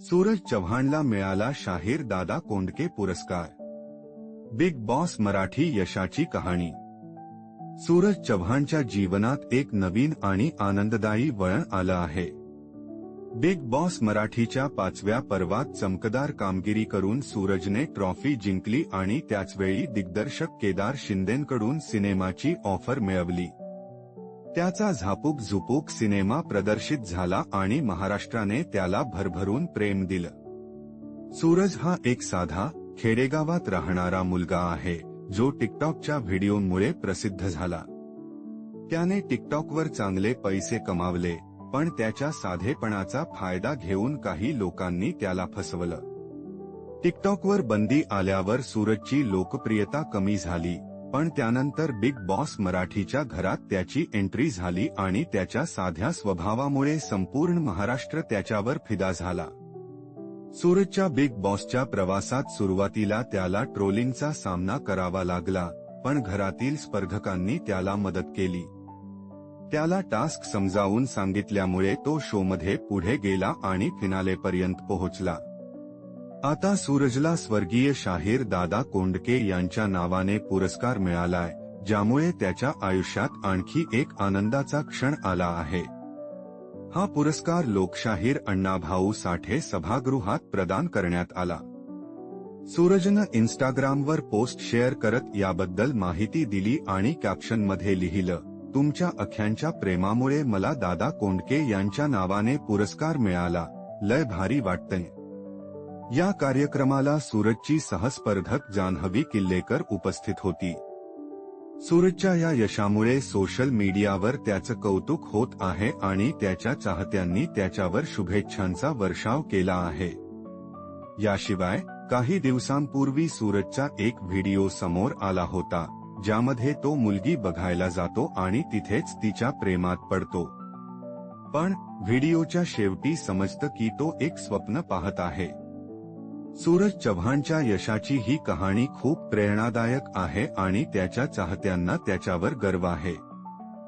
सूरज चव्हाणला मिळाला शाहीर दादा कोंडके पुरस्कार. बिग बॉस मराठी यशाची कहाणी. सूरज चव्हाणच्या जीवनात एक नवीन आणि आनंददायी वळण आलं आहे. बिग बॉस मराठीच्या पाचव्या पर्वात चमकदार कामगिरी करून सूरजने ट्रॉफी जिंकली आणि त्याचवेळी दिग्दर्शक केदार शिंदेंकडून सिनेमाची ऑफर मिळवली. त्याचा झापूक झुपूक सिनेमा प्रदर्शित झाला आणि महाराष्ट्राने त्याला भरभरून प्रेम दिलं. सूरज हा एक साधा खेडेगावात राहणारा मुलगा आहे जो टिकटॉकच्या व्हिडिओमुळे प्रसिद्ध झाला. त्याने टिकटॉकवर चांगले पैसे कमावले पण त्याच्या साधेपणाचा फायदा घेऊन काही लोकांनी त्याला फसवलं. टिकटॉकवर बंदी आल्यावर सूरजची लोकप्रियता कमी झाली पण त्यानंतर बिग बॉस मराठीच्या घरात त्याची एंट्री झाली आणि त्याच्या साध्या स्वभावामुळे संपूर्ण महाराष्ट्र त्याच्यावर फिदा झाला. सूरजच्या बिग बॉसच्या प्रवासात सुरुवातीला त्याला ट्रोलिंगचा सामना करावा लागला पण घरातील स्पर्धकांनी त्याला मदत केली. त्याला टास्क समजावून सांगितल्यामुळे तो शोमध्ये पुढे गेला आणि फिनालेपर्यंत पोहोचला. आता सूरजला स्वर्गीय शाहीर दादा कोंडके यांच्या नावाने पुरस्कार मिळालाय ज्यामुळे त्याच्या आयुष्यात आणखी एक आनंदाचा क्षण आला आहे. हा पुरस्कार लोकशाहीर अण्णाभाऊ साठे सभागृहात प्रदान करण्यात आला. सूरजनं इन्स्टाग्रामवर पोस्ट शेअर करत याबद्दल माहिती दिली आणि कॅप्शनमध्ये लिहिलं तुमच्या अख्यांच्या प्रेमामुळे मला दादा कोंडके यांच्या नावाने पुरस्कार मिळाला लय भारी वाटतंय. या कार्यक्रमाला सूरजची सहस्पर्धक जान्हवी किल्लेकर उपस्थित होती. सूरजच्या या यशामुळे सोशल मीडियावर त्याचं कौतुक होत आहे आणि त्याच्या चाहत्यांनी त्याच्यावर शुभेच्छांचा वर्षाव केला आहे. याशिवाय काही दिवसांपूर्वी सूरजचा एक व्हिडिओ समोर आला होता ज्यामध्ये तो मुलगी बघायला जातो आणि तिथेच तिच्या प्रेमात पडतो. पण व्हिडिओच्या शेवटी समजतं की तो एक स्वप्न पाहत आहे. सूरज चव्हाणच्या यशाची ही कहाणी खूप प्रेरणादायक आहे आणि त्याच्या चाहत्यांना त्याच्यावर गर्व आहे.